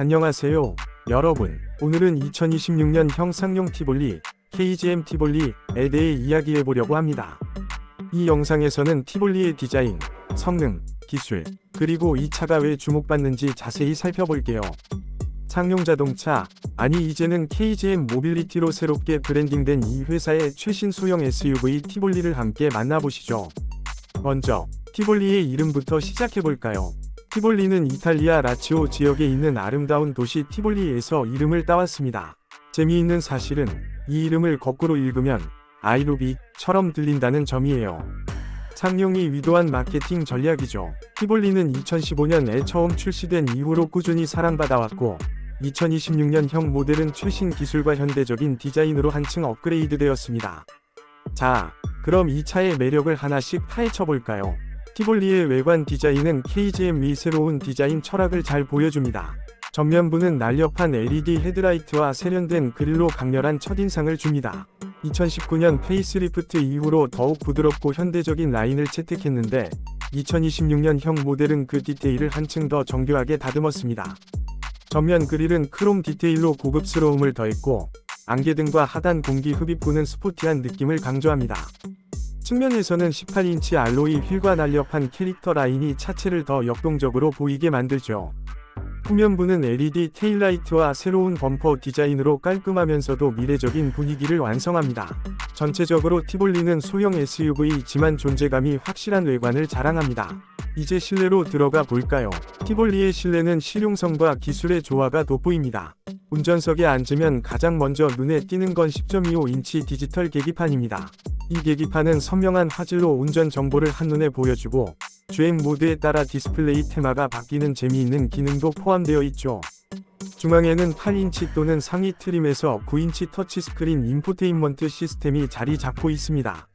안녕하세요, 여러분. 오늘은 2026년 형상용 티볼리, KGM 티볼리에 대해 이야기해 보려고 합니다. 이 영상에서는 티볼리의 디자인, 성능, 기술, 그리고 이 차가 왜 주목받는지 자세히 살펴볼게요. 상용 자동차, 아니 이제는 KGM 모빌리티로 새롭게 브랜딩된 이 회사의 최신 소형 SUV 티볼리를 함께 만나보시죠. 먼저, 티볼리의 이름부터 시작해볼까요? 티볼리는 이탈리아 라치오 지역에 있는 아름다운 도시 티볼리에서 이름을 따왔습니다. 재미있는 사실은 이 이름을 거꾸로 읽으면 아이로빅처럼 들린다는 점이에요. 상용이 위도한 마케팅 전략이죠. 티볼리는 2015년에 처음 출시된 이후로 꾸준히 사랑받아왔고 2026년형 모델은 최신 기술과 현대적인 디자인으로 한층 업그레이드 되었습니다. 자, 그럼 이 차의 매력을 하나씩 파헤쳐 볼까요? 티볼리의 외관 디자인은 KGM의 새로운 디자인 철학을 잘 보여줍니다. 전면부는 날렵한 LED 헤드라이트와 세련된 그릴로 강렬한 첫인상을 줍니다. 2019년 페이스리프트 이후로 더욱 부드럽고 현대적인 라인을 채택했는데 2026년형 모델은 그 디테일을 한층 더 정교하게 다듬었습니다. 전면 그릴은 크롬 디테일로 고급스러움을 더했고 안개등과 하단 공기 흡입구는 스포티한 느낌을 강조합니다. 측면에서는 18인치 알로이 휠과 날렵한 캐릭터 라인이 차체를 더 역동적으로 보이게 만들죠. 후면부는 LED 테일라이트와 새로운 범퍼 디자인으로 깔끔하면서도 미래적인 분위기를 완성합니다. 전체적으로 티볼리는 소형 SUV이지만 존재감이 확실한 외관을 자랑합니다. 이제 실내로 들어가 볼까요? 티볼리의 실내는 실용성과 기술의 조화가 돋보입니다. 운전석에 앉으면 가장 먼저 눈에 띄는 건 10.25인치 디지털 계기판입니다. 이 계기판은 선명한 화질로 운전 정보를 한눈에 보여주고 주행 모드에 따라 디스플레이 테마가 바뀌는 재미있는 기능도 포함되어 있죠. 중앙에는 8인치 또는 상위 트림에서 9인치 터치스크린 인포테인먼트 시스템이 자리 잡고 있습니다.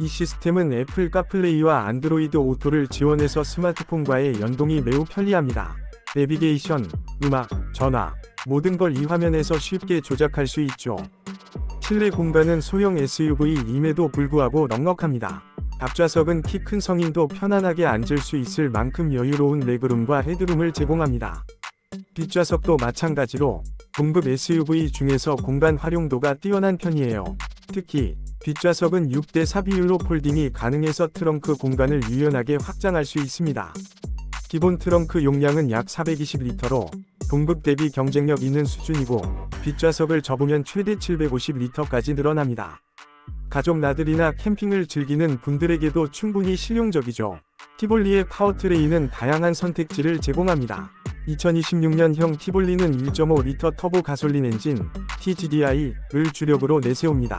이 시스템은 애플 카플레이와 안드로이드 오토를 지원해서 스마트폰과의 연동이 매우 편리합니다. 내비게이션, 음악, 전화, 모든 걸 이 화면에서 쉽게 조작할 수 있죠. 실내 공간은 소형 SUV임에도 불구하고 넉넉합니다. 앞좌석은 키 큰 성인도 편안하게 앉을 수 있을 만큼 여유로운 레그룸과 헤드룸을 제공합니다. 뒷좌석도 마찬가지로 동급 SUV 중에서 공간 활용도가 뛰어난 편이에요. 특히 뒷좌석은 6대 4 비율로 폴딩이 가능해서 트렁크 공간을 유연하게 확장할 수 있습니다. 기본 트렁크 용량은 약 420리터로 동급 대비 경쟁력 있는 수준이고 뒷좌석을 접으면 최대 750리터까지 늘어납니다. 가족 나들이나 캠핑을 즐기는 분들에게도 충분히 실용적이죠. 티볼리의 파워트레인은 다양한 선택지를 제공합니다. 2026년형 티볼리는 1.5리터 터보 가솔린 엔진 TGDI를 주력으로 내세웁니다.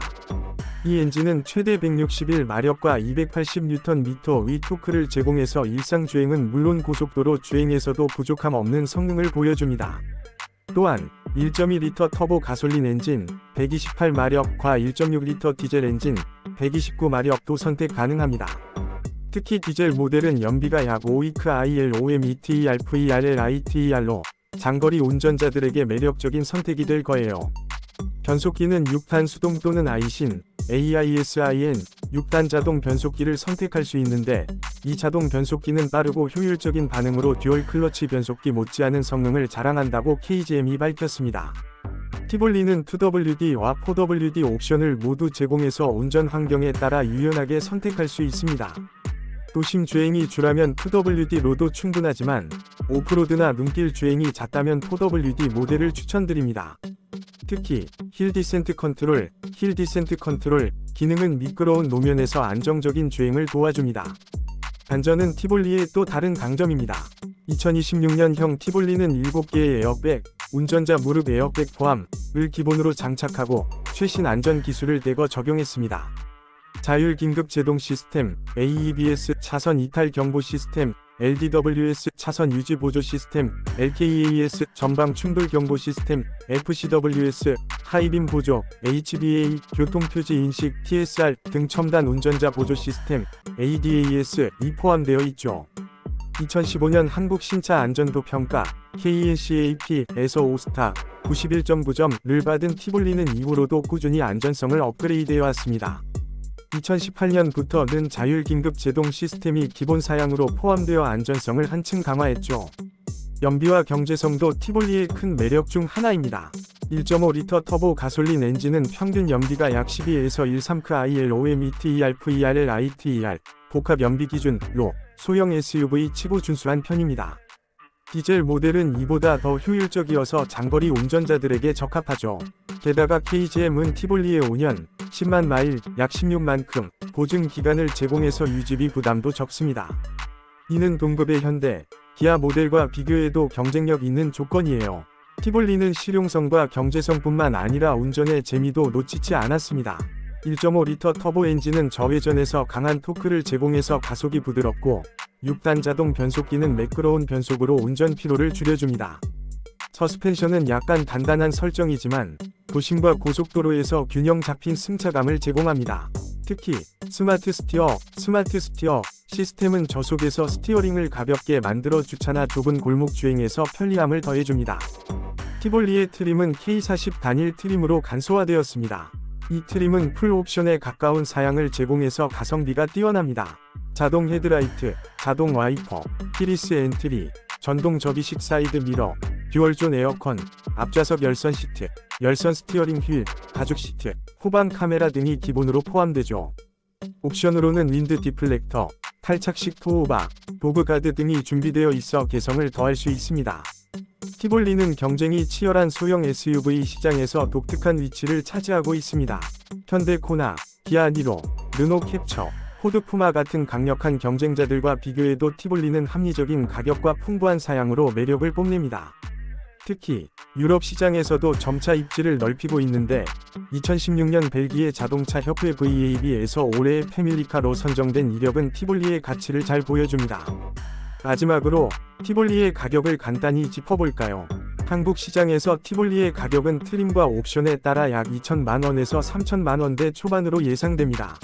이 엔진은 최대 161 마력과 280Nm 위 토크를 제공해서 일상 주행은 물론 고속도로 주행에서도 부족함 없는 성능을 보여줍니다. 또한 1.2리터 터보 가솔린 엔진 128 마력과 1.6리터 디젤 엔진 129 마력도 선택 가능합니다. 특히 디젤 모델은 연비가 약 5이크 IL OMETERVERLITER로 장거리 운전자들에게 매력적인 선택이 될 거예요. 변속기는 6단 수동 또는 아이신, AISIN, 6단 자동 변속기를 선택할 수 있는데 이 자동 변속기는 빠르고 효율적인 반응으로 듀얼 클러치 변속기 못지않은 성능을 자랑한다고 KGM이 밝혔습니다. 티볼리는 2WD와 4WD 옵션을 모두 제공해서 운전 환경에 따라 유연하게 선택할 수 있습니다. 도심 주행이 주라면 2WD로도 충분하지만 오프로드나 눈길 주행이 잦다면 4WD 모델을 추천드립니다. 특히 힐 디센트 컨트롤, 힐 디센트 컨트롤 기능은 미끄러운 노면에서 안정적인 주행을 도와줍니다. 단전은 티볼리의 또 다른 강점입니다. 2026년형 티볼리는 7개의 에어백, 운전자 무릎 에어백 포함을 기본으로 장착하고 최신 안전 기술을 대거 적용했습니다. 자율 긴급 제동 시스템, AEBS 차선 이탈 경보 시스템, LDWS 차선 유지 보조 시스템, LKAS 전방 충돌 경보 시스템, FCWS 하이빔 보조, HBA 교통 표지 인식 TSR 등 첨단 운전자 보조 시스템, ADAS 이 포함되어 있죠. 2015년 한국 신차 안전도 평가 KNCAP에서 5스타 91.9점을 받은 티볼리는 이후로도 꾸준히 안전성을 업그레이드해 왔습니다. 2018년부터는 자율 긴급 제동 시스템이 기본 사양으로 포함되어 안전성을 한층 강화했죠. 연비와 경제성도 티볼리의 큰 매력 중 하나입니다. 1.5리터 터보 가솔린 엔진은 평균 연비가 약 12에서 13크 ILOMETERVERL ITER 복합 연비 기준로 소형 SUV 치고 준수한 편입니다. 디젤 모델은 이보다 더 효율적이어서 장거리 운전자들에게 적합하죠. 게다가 KGM은 티볼리의 5년, 10만 마일, 약 16만큼 보증 기간을 제공해서 유지비 부담도 적습니다. 이는 동급의 현대, 기아 모델과 비교해도 경쟁력 있는 조건이에요. 티볼리는 실용성과 경제성뿐만 아니라 운전의 재미도 놓치지 않았습니다. 1.5리터 터보 엔진은 저회전에서 강한 토크를 제공해서 가속이 부드럽고 6단 자동 변속기는 매끄러운 변속으로 운전 피로를 줄여줍니다. 서스펜션은 약간 단단한 설정이지만 도심과 고속도로에서 균형 잡힌 승차감을 제공합니다. 특히 스마트 스티어, 스마트 스티어 시스템은 저속에서 스티어링을 가볍게 만들어 주차나 좁은 골목 주행에서 편리함을 더해줍니다. 티볼리의 트림은 K40 단일 트림으로 간소화되었습니다. 이 트림은 풀 옵션에 가까운 사양을 제공해서 가성비가 뛰어납니다. 자동 헤드라이트, 자동 와이퍼, 키리스 엔트리, 전동 접이식 사이드 미러, 듀얼존 에어컨, 앞좌석 열선 시트, 열선 스티어링 휠, 가죽 시트, 후방 카메라 등이 기본으로 포함되죠. 옵션으로는 윈드 디플렉터, 탈착식 토우바, 도그가드 등이 준비되어 있어 개성을 더할 수 있습니다. 티볼리는 경쟁이 치열한 소형 SUV 시장에서 독특한 위치를 차지하고 있습니다. 현대 코나, 기아 니로, 르노 캡처, 포드 푸마 같은 강력한 경쟁자들과 비교해도 티볼리는 합리적인 가격과 풍부한 사양으로 매력을 뽐냅니다. 특히 유럽 시장에서도 점차 입지를 넓히고 있는데 2016년 벨기에 자동차 협회 VAB에서 올해의 패밀리카로 선정된 이력은 티볼리의 가치를 잘 보여줍니다. 마지막으로 티볼리의 가격을 간단히 짚어볼까요? 한국 시장에서 티볼리의 가격은 트림과 옵션에 따라 약 2천만 원에서 3천만 원대 초반으로 예상됩니다.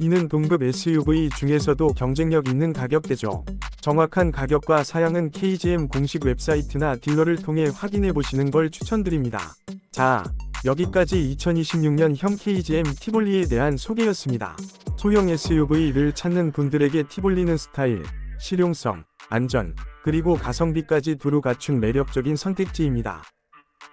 이는 동급 SUV 중에서도 경쟁력 있는 가격대죠. 정확한 가격과 사양은 KGM 공식 웹사이트나 딜러를 통해 확인해 보시는 걸 추천드립니다. 자, 여기까지 2026년형 KGM 티볼리에 대한 소개였습니다. 소형 SUV를 찾는 분들에게 티볼리는 스타일, 실용성, 안전, 그리고 가성비까지 두루 갖춘 매력적인 선택지입니다.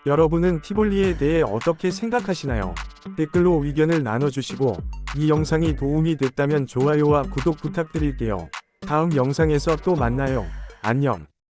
여러분은 티볼리에 대해 어떻게 생각하시나요? 댓글로 의견을 나눠주시고 이 영상이 도움이 됐다면 좋아요와 구독 부탁드릴게요. 다음 영상에서 또 만나요. 안녕.